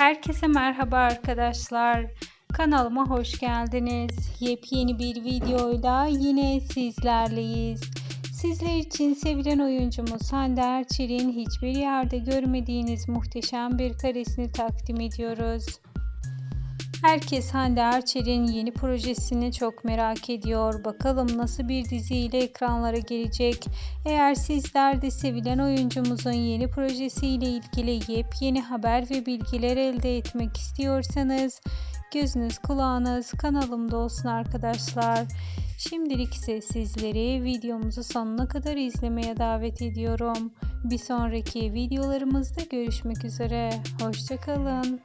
Herkese merhaba arkadaşlar. Kanalıma hoş geldiniz. Yepyeni bir videoyla yine sizlerleyiz. Sizler için sevilen oyuncumuz Hande Erçel'in hiçbir yerde görmediğiniz muhteşem bir karesini takdim ediyoruz. Herkes Hande Erçel'in yeni projesini çok merak ediyor. Bakalım nasıl bir diziyle ekranlara gelecek. Eğer sizler de sevilen oyuncumuzun yeni projesiyle ilgili yepyeni haber ve bilgiler elde etmek istiyorsanız gözünüz kulağınız kanalımda olsun arkadaşlar. Şimdilik ise sizleri videomuzu sonuna kadar izlemeye davet ediyorum. Bir sonraki videolarımızda görüşmek üzere. Hoşçakalın.